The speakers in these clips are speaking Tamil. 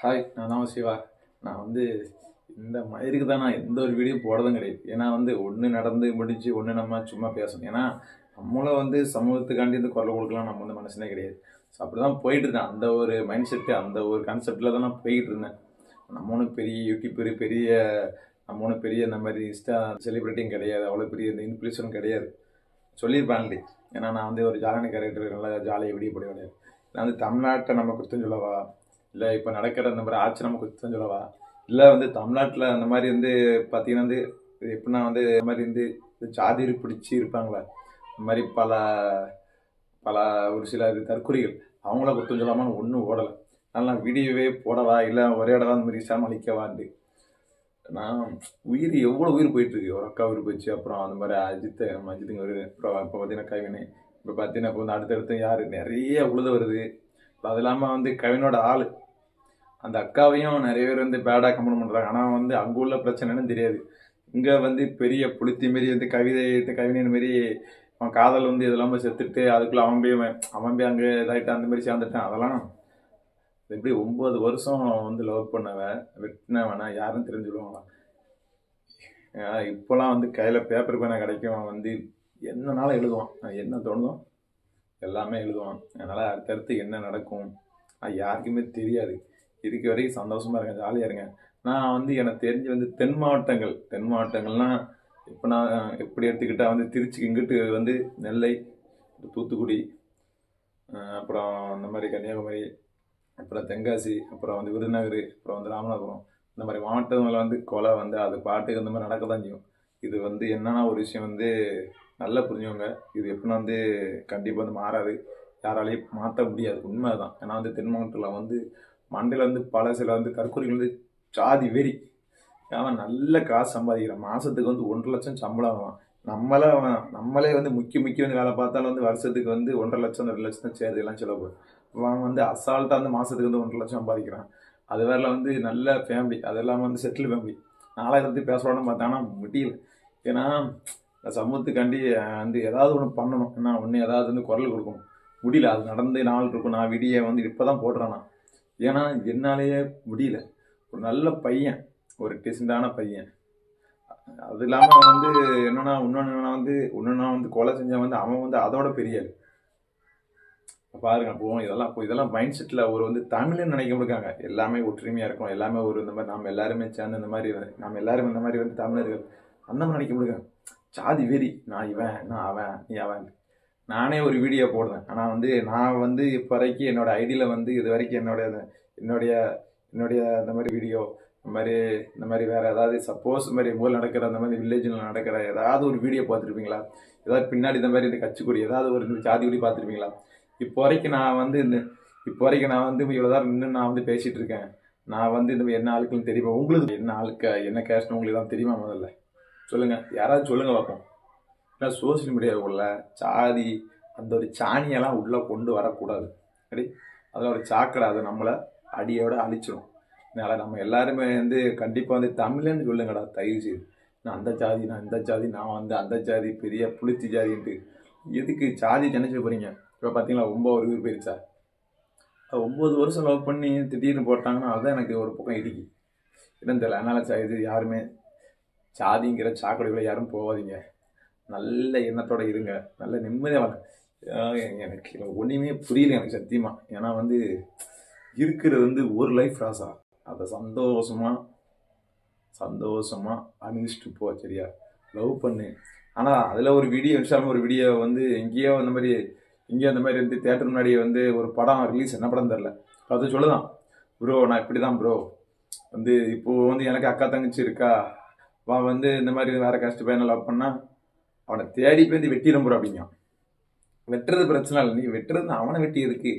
ஹாய் நான் தான் சிவா. நான் வந்து இந்த மாதிரிக்கு தான் நான் எந்த ஒரு வீடியோ போடுறதும் கிடையாது. ஏன்னா வந்து ஒன்று நடந்து முடிஞ்சு ஒன்று நம்ம சும்மா பேசணும். ஏன்னா நம்மளும் வந்து சமூகத்துக்காண்டி இந்த குரல் கொடுக்கலாம் நம்ம வந்து மனசுனே கிடையாது. ஸோ அப்படி தான் போயிட்டு இருந்தேன் அந்த ஒரு மைண்ட் செட்டு அந்த ஒரு கான்செப்டில் தான் நான் போயிட்டு இருந்தேன். நம்ம ஒன்றும் பெரிய யூடியூப்பர் பெரிய நம்ம ஒன்றும் பெரிய இந்த மாதிரி இன்ஸ்டா செலிப்ரிட்டியும் கிடையாது. அவ்வளோ பெரிய இந்த இன்ஃப்ளூஷனும் கிடையாது. சொல்லியிருப்பேன் ஏன்னா நான் வந்து ஒரு ஜாலியான கேரக்டர் நல்லா ஜாலியாக விடிய போட கிடையாது நான் வந்து தமிழ்நாட்டை நம்ம குத்தம் சொல்லவா? இல்லை இப்போ நடக்கிற இந்த மாதிரி ஆச்சிரம குற்றம் குத்தம் சொல்லவா? இல்லை வந்து தமிழ்நாட்டில் அந்த மாதிரி வந்து பார்த்தீங்கன்னா வந்து எப்படின்னா வந்து இந்த மாதிரி வந்து ஜாதி பிடிச்சி இருப்பாங்களே இந்த மாதிரி பல பல ஒரு சில இது தற்கொலைகள் அவங்கள குத்தம் சொல்லாமல் ஒன்றும் ஓடலை. அதனால வீடியோவே போடவா இல்லை ஒரே இடவா அந்த மாதிரி சமாளிக்கவான்ட்டு நான் உயிர் எவ்வளோ உயிர் போயிட்டுருக்கு. ஒரு அக்கா உயிர் போயிடுச்சு அப்புறம் அந்த மாதிரி அஜித் அஜித்துங்க ஒரு அப்புறம் இப்போ பார்த்தீங்கன்னா கைவினை இப்போ பார்த்தீங்கன்னா இப்போ வந்து அடுத்தடுத்து யார்? நிறைய உழுத வருது. அது இல்லாமல் வந்து கவினோட ஆள். அந்த அக்காவையும் நிறைய பேர் வந்து பேடாக கமெண்ட் பண்ணுறாங்க ஆனால் வந்து அங்கே உள்ள பிரச்சனைன்னு தெரியாது. இங்கே வந்து பெரிய புளுத்தி மாரி வந்து கவிதை கவிஞன் மாரி அவன் காதல் வந்து இதெல்லாம் போய் செத்துட்டு அதுக்குள்ளே அவன் போய் அவன் போய் அங்கே இதாகிட்டு அந்த மாதிரி சேர்ந்துட்டான். அதெல்லாம் எப்படி ஒம்பது வருஷம் வந்து லவ் பண்ணவன் வெட்டினவனா யாரும் தெரிஞ்சுடுவாங்களா இப்போலாம் வந்து கையில் பேப்பர் பேனை கிடைக்கும். அவன் வந்து என்னனாலும் எழுதுவான். அவன் என்ன தோணுதோ எல்லாமே எழுதுவான் அதனால் அடுத்தடுத்து என்ன நடக்கும்? அது யாருக்குமே தெரியாது. இருக்க வரைக்கும் சந்தோஷமாக இருக்கேன் ஜாலியாக இருக்கேன் நான் வந்து எனக்கு தெரிஞ்சு வந்து தென் மாவட்டங்கள். தென் மாவட்டங்கள்லாம் இப்போ நான் எப்படி எடுத்துக்கிட்டால் வந்து திருச்சிக்கு இங்கிட்டு வந்து நெல்லை தூத்துக்குடி அப்புறம் இந்த மாதிரி கன்னியாகுமரி அப்புறம் தென்காசி அப்புறம் வந்து விருதுநகர் அப்புறம் வந்து ராமநாதபுரம். இந்த மாதிரி மாவட்டங்களில் வந்து கொலை வந்து அது பாட்டுக்கு இந்த மாதிரி நடக்க தான் செய்யும். இது வந்து என்னன்னா ஒரு விஷயம் வந்து நல்லா புரிஞ்சவங்க இது எப்படின்னா வந்து கண்டிப்பாக வந்து மாறாது. யாராலையும் மாற்ற முடியாது. உண்மை தான் ஏன்னா வந்து தென் மாவட்டத்தில் வந்து மண்டையில் வந்து பல சில வந்து தற்கொலைகள் வந்து ஜாதி வெறி. அவன் நல்ல காசு சம்பாதிக்கிறான் மாதத்துக்கு வந்து ஒன்றரை லட்சம் சம்பளம் ஆகும் நம்மளே அவன் நம்மளே வந்து முக்கிய முக்கிய வந்து வேலை பார்த்தாலும் வந்து வருஷத்துக்கு வந்து ஒன்றரை லட்சம் ரெண்டு லட்சம் தான் சேருது எல்லாம் செலவு அவன் வந்து அசால்ட்டாக வந்து மாதத்துக்கு வந்து ஒன்றரை லட்சம் சம்பாதிக்கிறான். அது வேற வந்து நல்ல ஃபேமிலி அது இல்லாமல் வந்து செட்டில் ஃபேமிலி நாலாயிரத்தி பற்றி பார்த்தானா முடியல. ஏன்னா சமூகத்துக்காண்டி வந்து ஏதாவது ஒன்று பண்ணணும். என்ன ஒன்று ஏதாவது வந்து குரல் கொடுக்கணும். முடியல அது நடந்து நாள் இருக்கும். நான் விடிய வந்து இப்போ தான் போடுறேன் நான். ஏன்னா என்னாலேயே முடியல. ஒரு நல்ல பையன் ஒரு டெசண்டான பையன். அது இல்லாமல் வந்து என்னன்னா இன்னொன்று என்னன்னா வந்து இன்னொன்னா வந்து கொலை செஞ்சால் வந்து அவன் வந்து அதோட பெரிய பாருங்க போவோம் இதெல்லாம் இப்போ இதெல்லாம் மைண்ட் செட்டில் ஒரு வந்து தமிழ்னு நினைக்க முடியாங்க எல்லாமே ஒற்றுமையாக இருக்கும். எல்லாமே ஒரு இந்த மாதிரி நம்ம எல்லாருமே சேர்ந்து இந்த மாதிரி நம்ம எல்லாருமே இந்த மாதிரி வந்து தமிழர்கள் அந்த மாதிரி நினைக்க முடியாங்க ஜாதி வெறி. நான் இவன் நான் அவன் நீ அவன். நானே ஒரு வீடியோ போடுறேன். ஆனால் வந்து நான் வந்து இப்போ வரைக்கும் என்னோட ஐடியில் வந்து இது வரைக்கும் என்னுடைய என்னுடைய என்னுடைய இந்த மாதிரி வீடியோ இந்த மாதிரி இந்த மாதிரி வேறு ஏதாவது சப்போஸ் இந்த மாதிரி ஊரில் நடக்கிற அந்த மாதிரி வில்லேஜில் நடக்கிற ஏதாவது ஒரு வீடியோ பார்த்துருப்பீங்களா? ஏதாவது பின்னாடி இந்த மாதிரி இந்த கட்சிக்குடி ஏதாவது ஒரு ஜாதி குடி பார்த்துருப்பீங்களா? இப்போ வரைக்கும் நான் வந்து இந்த இப்போ வரைக்கும் நான் வந்து இவ்வளோ தான் நின்று நான் வந்து பேசிகிட்டு இருக்கேன். நான் வந்து இந்த மாதிரி என்ன ஆளுக்குன்னு தெரியுமா? உங்களுக்கு என்ன ஆளுக்கு என்ன கேஷ்னு உங்களுக்கு தான் தெரியுமா முதல்ல? சொல்லுங்கள் யாராவது சொல்லுங்கள் பார்ப்போம் ஏன்னா சோசியல் மீடியாவுக்குள்ள சாதி அந்த ஒரு சாணியெல்லாம் உள்ளே கொண்டு வரக்கூடாது. சரி? அதில் ஒரு சாக்கடை. அது நம்மளை அடியோட அழிச்சிடும் அதனால் நம்ம எல்லாருமே வந்து கண்டிப்பாக வந்து தமிழ்னு சொல்லுங்கடா தயவு செய்து. நான் அந்த ஜாதி நான் இந்த ஜாதி நான் வந்து அந்த ஜாதி பெரிய புளிச்சி ஜாதின்ட்டு. எதுக்கு ஜாதி நினைச்சு போகிறீங்க இப்போ பார்த்தீங்களா ஒம்பது ஒரு உயிர் போயிருச்சா ஒம்பது வருஷம் லவ் பண்ணி திடீர்னு போட்டாங்கன்னா அதுதான் எனக்கு ஒரு பக்கம் இடிக்கு. என்னன்னு தெரியல. அதனால் சா- இது யாருமே சாதிங்கிற சாக்கடைக்குள்ள யாரும் போகாதீங்க. நல்ல எண்ணத்தோடு இருங்க. நல்ல நிம்மதியாக வாங்க. எனக்கு ஒன்றுமே புரியல எனக்கு சத்தியமாக ஏன்னா வந்து இருக்கிறது வந்து ஒரு லைஃப் ராசா அதை சந்தோஷமாக சந்தோஷமாக அனுபவிச்சுட்டு போ சரியா? லவ் பண்ணு. ஆனால் அதில் ஒரு வீடியோ இன்ஸ்டாகிராம் ஒரு வீடியோ வந்து எங்கேயோ அந்த மாதிரி இங்கேயோ அந்த மாதிரி வந்து தேட்டர் முன்னாடி வந்து ஒரு படம் ரிலீஸ் என்ன படம் தெரில அது சொல்லுதான். ப்ரோ நான் இப்படி தான் ப்ரோ வந்து இப்போ வந்து எனக்கு அக்கா தங்கச்சி இருக்கா? அவன் வந்து இந்த மாதிரி வேற கஷ்ட பையனை லவ் பண்ணா அவனை தேடி போய் வெட்டி நம்புற அப்படிங்க வெட்டுறது பிரச்சனை இல்லை. நீ வெட்டுறது அவனை வெட்டி இருக்கு.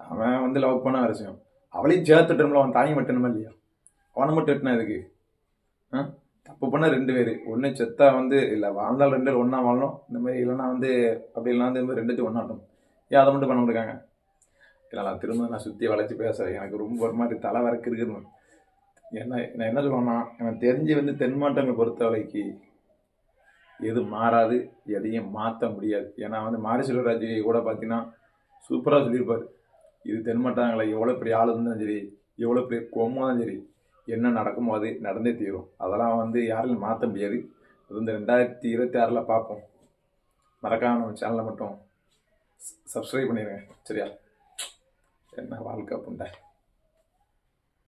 அவன் வந்து லவ் பண்ண விஷயம். அவளையும் சேர்த்துட்டோம்ல அவன் தாயும் வெட்டணுமா இல்லையா? அவனை மட்டும் வெட்டினா இதுக்கு ஆ? தப்பு பண்ண ரெண்டு பேர். ஒன்று செத்தா வந்து இல்லை வாழ்ந்தால் ரெண்டு பேர் ஒன்றா வாழணும். இந்த மாதிரி இல்லைனா வந்து அப்படி இல்லைனா வந்து ரெண்டுத்தையும் ஒன்றாட்டும் ஏன் அதை மட்டும் பண்ண முடியாங்க இல்லை நான் திரும்ப நான் சுற்றி வளைச்சி பேசுகிறேன் எனக்கு ரொம்ப ஒரு மாதிரி தலை வரக்கு இருக்குன்னு என்ன நான் என்ன சொல்லுவேன்னா எனக்கு தெரிஞ்சு வந்து தென் மாவட்டங்களை பொறுத்தவரைக்கு எது மாறாது எதையும் மாற்ற முடியாது. ஏன்னா வந்து மாரி செல்வராஜ் கூட பார்த்தீங்கன்னா சூப்பராக சொல்லியிருப்பார். இது தென் மாவட்டங்களை எவ்வளோ பெரிய ஆள் இருந்தாலும் சரி எவ்வளோ பெரிய கோமாலும் சரி என்ன நடக்குமோ அது நடந்தே தீரும். அதெல்லாம் வந்து யாராலையும் மாற்ற முடியாது. அது வந்து ரெண்டாயிரத்தி இருபத்தி ஆறில் பார்ப்போம் மறக்காம நம்ம சேனலை மட்டும் சப்ஸ்கிரைப் பண்ணிடுங்க சரியா? என்ன வாழ்க்கை புண்டை.